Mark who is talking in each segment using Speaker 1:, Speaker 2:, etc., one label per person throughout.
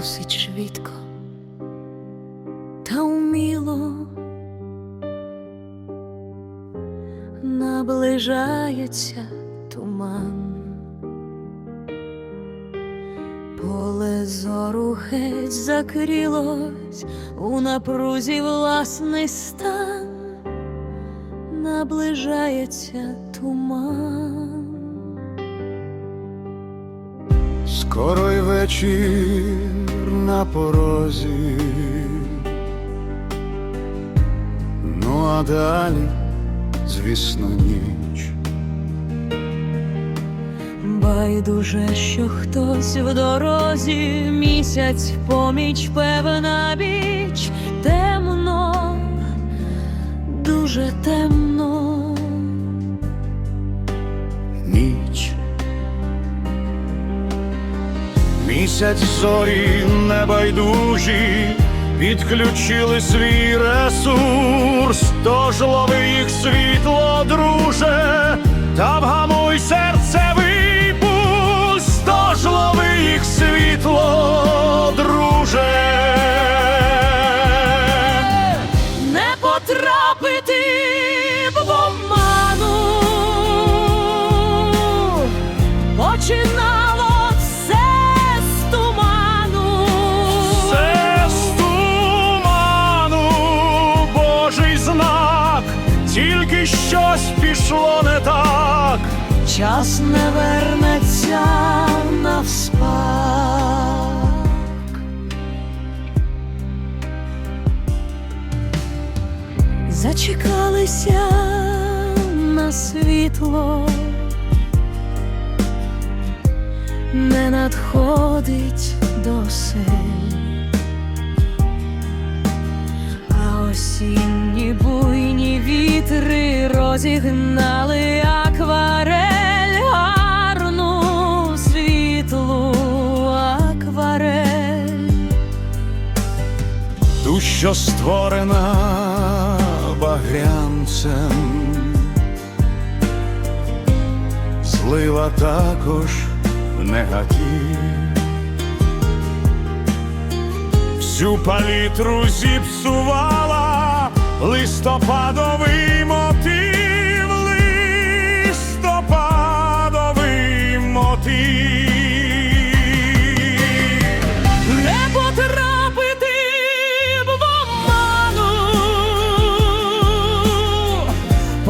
Speaker 1: досить швидко та уміло наближається туман, поле зору геть закрилось у напрузі власний стан, наближається туман.
Speaker 2: Скоро й вечір на порозі. Ну а далі, звісно, ніч.
Speaker 1: Байдуже, що хтось в дорозі, місяць поміч, певна біч, темно, дуже темно.
Speaker 2: Місяць зорі небайдужі підключили свій ресурс, тож лови їх світло,
Speaker 1: Час не вернеться навспак. Зачекалися на світло, не надходить до сил, а осінні буйні вітри розігнали
Speaker 2: що створена багрянцем, злива також негатив. Всю палітру зіпсувала листопадовий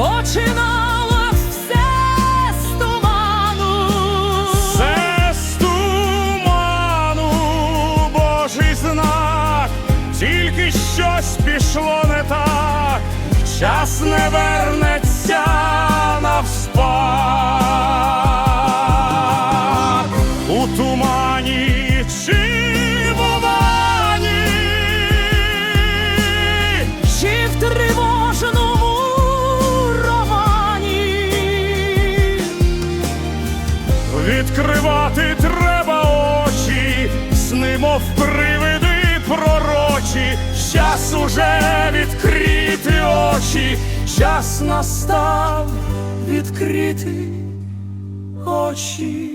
Speaker 1: починало все з туману.
Speaker 2: Туману Божий знак, тільки щось пішло не так, час не вернеться відкривати треба очі, сни, мов привиди пророчі, час уже відкрити очі, час настав відкрити очі.